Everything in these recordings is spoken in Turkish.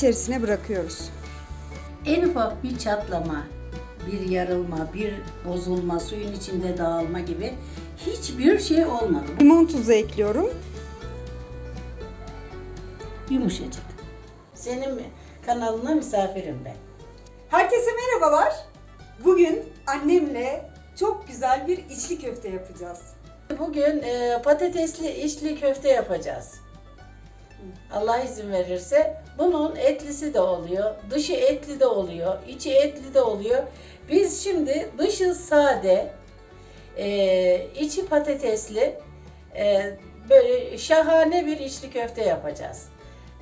içerisine bırakıyoruz. En ufak bir çatlama, bir yarılma, bir bozulma, suyun içinde dağılma gibi hiçbir şey olmadı. Limon tuzu ekliyorum. Yumuşacık. Senin kanalına misafirim ben. Herkese merhabalar. Bugün annemle çok güzel bir içli köfte yapacağız. Bugün e, patatesli içli köfte yapacağız. Allah izin verirse. Bunun etlisi de oluyor, dışı etli de oluyor, içi etli de oluyor. Biz şimdi dışı sade, e, içi patatesli, e, böyle şahane bir içli köfte yapacağız.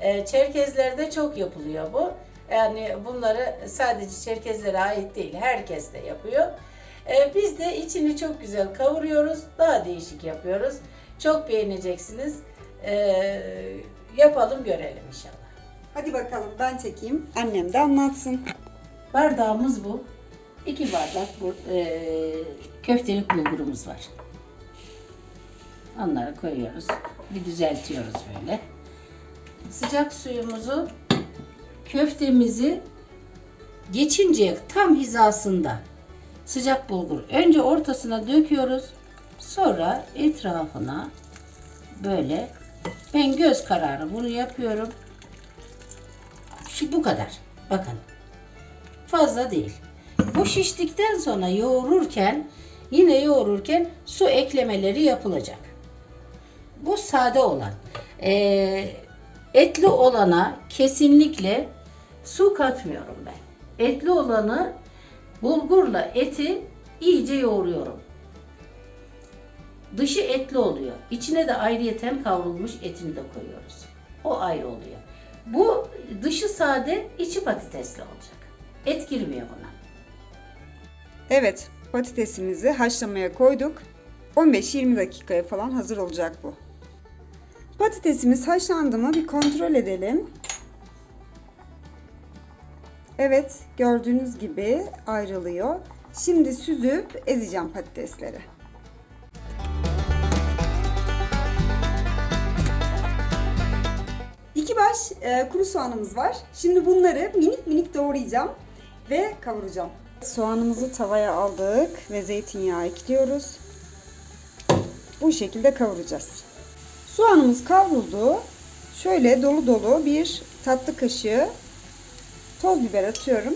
E, Çerkezlerde çok yapılıyor bu. Yani bunları sadece Çerkezlere ait değil, herkes de yapıyor. E, biz de içini çok güzel kavuruyoruz, daha değişik yapıyoruz. Çok beğeneceksiniz. E, yapalım görelim inşallah. Hadi bakalım ben çekeyim. Annem de anlatsın. Bardağımız bu. İki bardak bu, e, köftelik bulgurumuz var. Onları koyuyoruz. Bir düzeltiyoruz böyle. Sıcak suyumuzu köftemizi geçince tam hizasında sıcak bulgur. Önce ortasına döküyoruz. Sonra etrafına böyle ben göz kararı bunu yapıyorum. Şu bu kadar. Bakın. Fazla değil. Bu şiştikten sonra yoğururken yine yoğururken su eklemeleri yapılacak. Bu sade olan. Ee, etli olana kesinlikle su katmıyorum ben. Etli olanı bulgurla eti iyice yoğuruyorum. Dışı etli oluyor. İçine de ayrıyeten kavrulmuş etini de koyuyoruz. O ayrı oluyor. Bu dışı sade, içi patatesli olacak. Et girmiyor buna. Evet patatesimizi haşlamaya koyduk. 15-20 dakikaya falan hazır olacak bu. Patatesimiz haşlandı mı bir kontrol edelim. Evet gördüğünüz gibi ayrılıyor. Şimdi süzüp ezeceğim patatesleri. E, kuru soğanımız var. Şimdi bunları minik minik doğrayacağım ve kavuracağım. Soğanımızı tavaya aldık ve zeytinyağı ekliyoruz. Bu şekilde kavuracağız. Soğanımız kavruldu. Şöyle dolu dolu bir tatlı kaşığı toz biber atıyorum.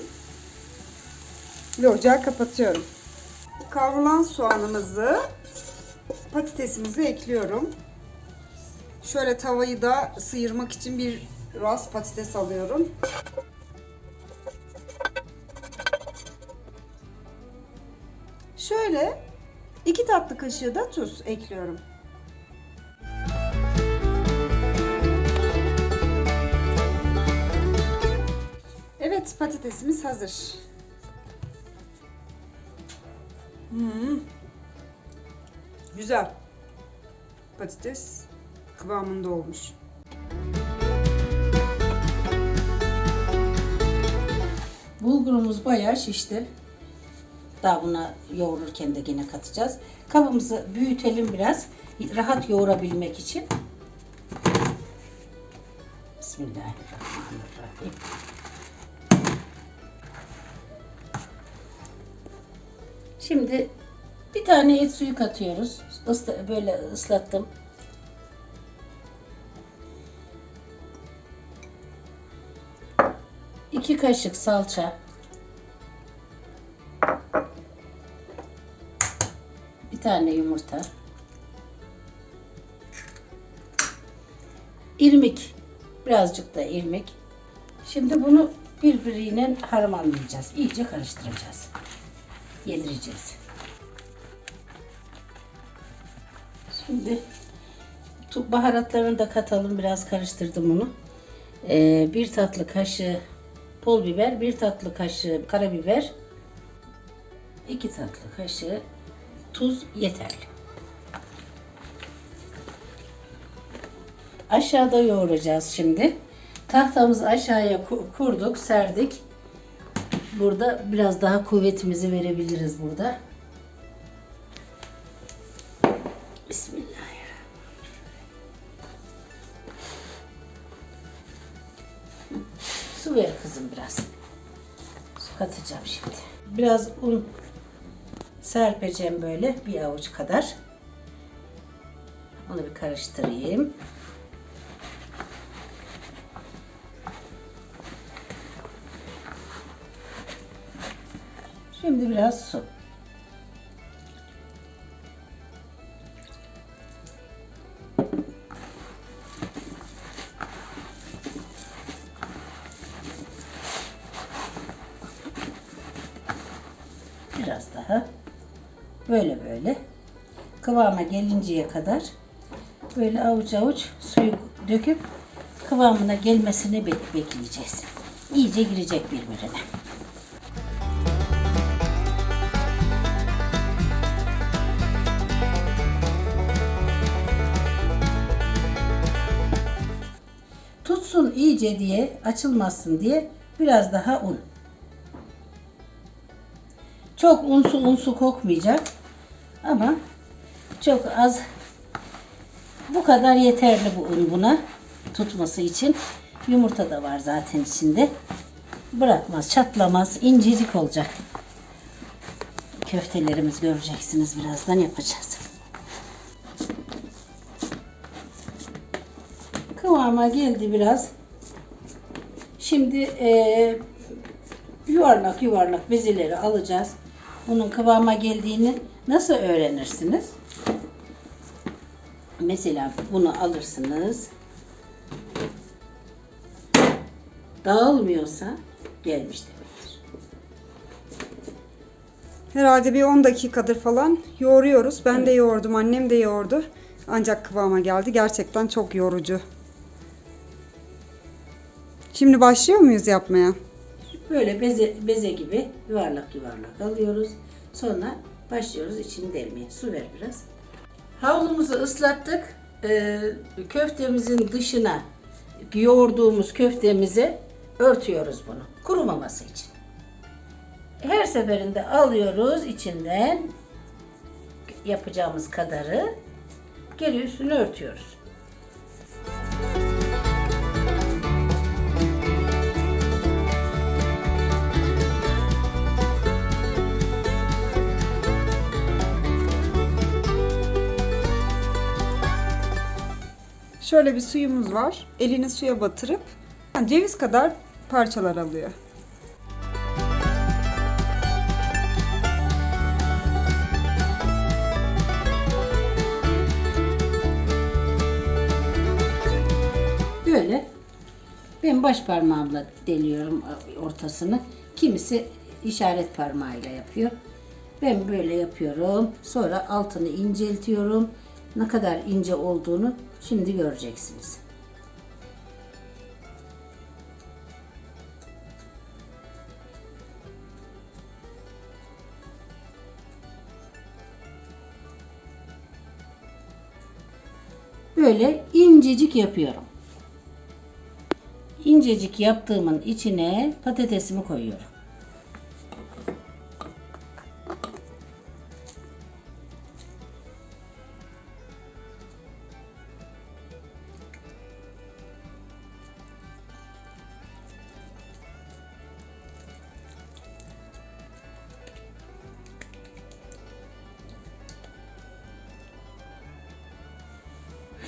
Ve ocağı kapatıyorum. Kavrulan soğanımızı patatesimizi ekliyorum. Şöyle tavayı da sıyırmak için bir ras patates alıyorum. Şöyle iki tatlı kaşığı da tuz ekliyorum. Evet patatesimiz hazır. Hmm. Güzel. Patates kıvamında olmuş. Bulgurumuz bayağı şişti. Daha buna yoğururken de yine katacağız. Kabımızı büyütelim biraz. Rahat yoğurabilmek için. Bismillahirrahmanirrahim. Şimdi bir tane et suyu katıyoruz. Isla- böyle ıslattım. İki kaşık salça. Tane yumurta. İrmik. Birazcık da irmik. Şimdi bunu birbiriyle harmanlayacağız. İyice karıştıracağız. Yedireceğiz. Şimdi baharatlarını da katalım. Biraz karıştırdım onu. Ee, bir tatlı kaşığı pul biber, bir tatlı kaşığı karabiber, iki tatlı kaşığı tuz yeterli. Aşağıda yoğuracağız şimdi. Tahtamızı aşağıya ku- kurduk, serdik. Burada biraz daha kuvvetimizi verebiliriz burada. Bismillahirrahmanirrahim. Su ver kızım biraz. Su katacağım şimdi. Biraz un serpeceğim böyle bir avuç kadar. Onu bir karıştırayım. Şimdi biraz su. Kıvama gelinceye kadar böyle avuç avuç suyu döküp kıvamına gelmesini bek- bekleyeceğiz. İyice girecek birbirine. Tutsun iyice diye, açılmasın diye biraz daha un. Çok unsu unsu kokmayacak. Ama çok az bu kadar yeterli bu un buna tutması için. Yumurta da var zaten içinde. Bırakmaz, çatlamaz, incecik olacak. Köftelerimiz göreceksiniz birazdan yapacağız. Kıvama geldi biraz. Şimdi eee, yuvarlak yuvarlak bezeleri alacağız. Bunun kıvama geldiğini nasıl öğrenirsiniz? Mesela bunu alırsınız. Dağılmıyorsa gelmiş demektir. Herhalde bir 10 dakikadır falan yoğuruyoruz. Ben de yoğurdum, annem de yoğurdu. Ancak kıvama geldi. Gerçekten çok yorucu. Şimdi başlıyor muyuz yapmaya? Böyle beze, beze gibi yuvarlak yuvarlak alıyoruz. Sonra başlıyoruz içini delmeye. Su ver biraz. Havlumuzu ıslattık. Ee, köftemizin dışına yoğurduğumuz köftemizi örtüyoruz bunu. Kurumaması için. Her seferinde alıyoruz içinden yapacağımız kadarı geri üstünü örtüyoruz. Şöyle bir suyumuz var. Elini suya batırıp yani ceviz kadar parçalar alıyor. Böyle ben baş parmağımla deliyorum ortasını. Kimisi işaret parmağıyla yapıyor. Ben böyle yapıyorum. Sonra altını inceltiyorum. Ne kadar ince olduğunu şimdi göreceksiniz. Böyle incecik yapıyorum. İncecik yaptığımın içine patatesimi koyuyorum.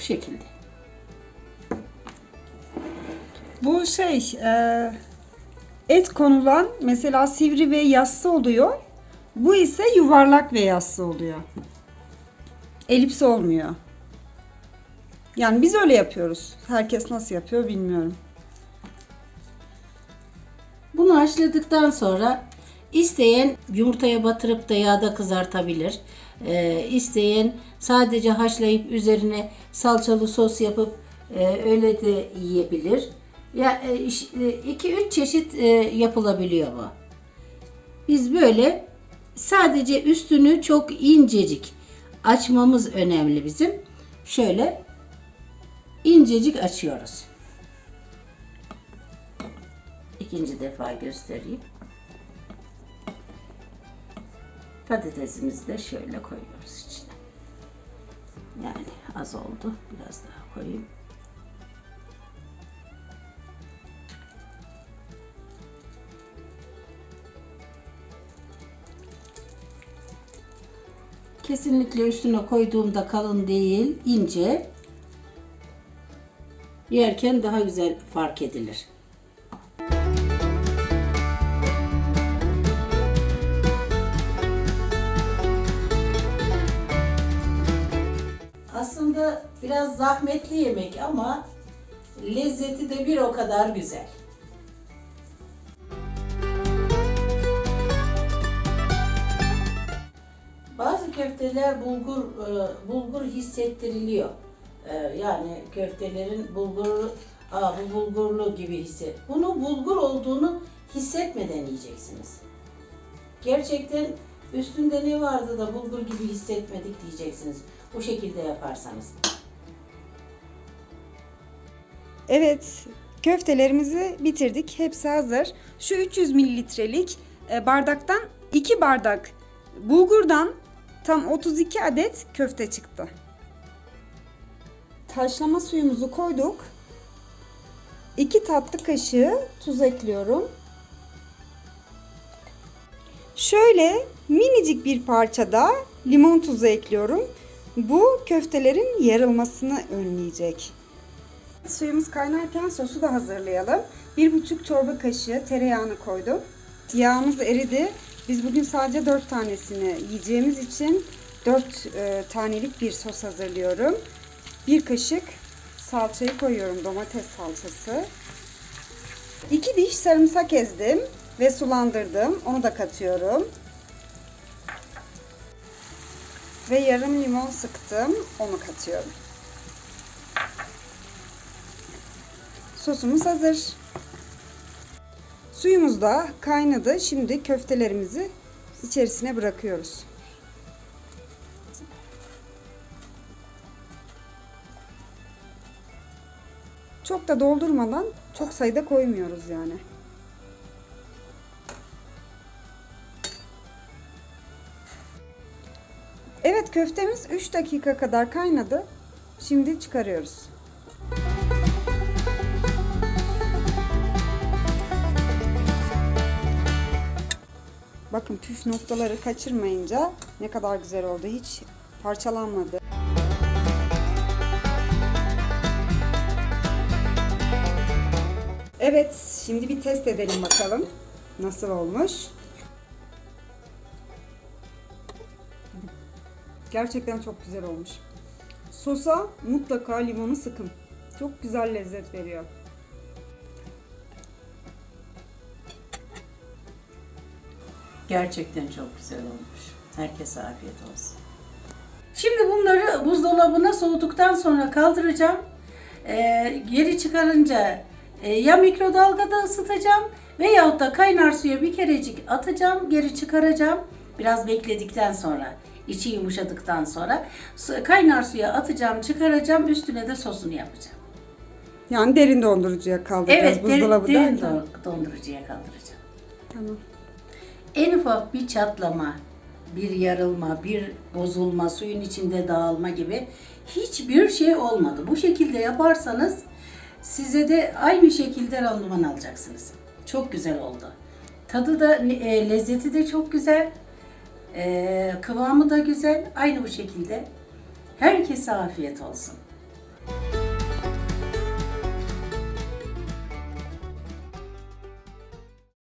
Şekilde. Bu şey e, et konulan mesela sivri ve yassı oluyor. Bu ise yuvarlak ve yassı oluyor. Elips olmuyor. Yani biz öyle yapıyoruz. Herkes nasıl yapıyor bilmiyorum. Bunu haşladıktan sonra isteyen yumurtaya batırıp da yağda kızartabilir. Ee, isteyen sadece haşlayıp üzerine salçalı sos yapıp e, öyle de yiyebilir. Ya 2-3 çeşit e, yapılabiliyor bu. Biz böyle sadece üstünü çok incecik açmamız önemli bizim. Şöyle incecik açıyoruz. İkinci defa göstereyim. Patatesimizi de şöyle koyuyoruz içine. Yani az oldu. Biraz daha koyayım. Kesinlikle üstüne koyduğumda kalın değil, ince. Yerken daha güzel fark edilir. Zahmetli yemek ama lezzeti de bir o kadar güzel. Bazı köfteler bulgur e, bulgur hissettiriliyor. E, yani köftelerin bulgur Aa, bu bulgurlu gibi hisset. Bunu bulgur olduğunu hissetmeden yiyeceksiniz. Gerçekten üstünde ne vardı da bulgur gibi hissetmedik diyeceksiniz. Bu şekilde yaparsanız. Evet, köftelerimizi bitirdik. Hepsi hazır. Şu 300 mililitrelik e, bardaktan 2 bardak bulgurdan tam 32 adet köfte çıktı. Taşlama suyumuzu koyduk. 2 tatlı kaşığı tuz ekliyorum. Şöyle minicik bir parçada limon tuzu ekliyorum. Bu köftelerin yarılmasını önleyecek. Suyumuz kaynarken sosu da hazırlayalım. Bir buçuk çorba kaşığı tereyağını koydum. Yağımız eridi. Biz bugün sadece dört tanesini yiyeceğimiz için dört e, tanelik bir sos hazırlıyorum. Bir kaşık salçayı koyuyorum. Domates salçası. İki diş sarımsak ezdim ve sulandırdım. Onu da katıyorum. Ve yarım limon sıktım. Onu katıyorum. Sosumuz hazır. Suyumuz da kaynadı. Şimdi köftelerimizi içerisine bırakıyoruz. Çok da doldurmadan çok sayıda koymuyoruz yani. Evet köftemiz 3 dakika kadar kaynadı. Şimdi çıkarıyoruz. Bakın püf noktaları kaçırmayınca ne kadar güzel oldu. Hiç parçalanmadı. Evet, şimdi bir test edelim bakalım. Nasıl olmuş? Gerçekten çok güzel olmuş. Sosa mutlaka limonu sıkın. Çok güzel lezzet veriyor. Gerçekten çok güzel olmuş. Herkese afiyet olsun. Şimdi bunları buzdolabına soğuduktan sonra kaldıracağım. Ee, geri çıkarınca e, ya mikrodalgada ısıtacağım veyahut da kaynar suya bir kerecik atacağım, geri çıkaracağım. Biraz bekledikten sonra, içi yumuşadıktan sonra kaynar suya atacağım, çıkaracağım, üstüne de sosunu yapacağım. Yani derin dondurucuya kaldıracağız Evet, derin, buzdolabı derin don- dondurucuya kaldıracağım. Tamam. En ufak bir çatlama, bir yarılma, bir bozulma, suyun içinde dağılma gibi hiçbir şey olmadı. Bu şekilde yaparsanız size de aynı şekilde randıman alacaksınız. Çok güzel oldu. Tadı da, e, lezzeti de çok güzel. E, kıvamı da güzel. Aynı bu şekilde. Herkese afiyet olsun.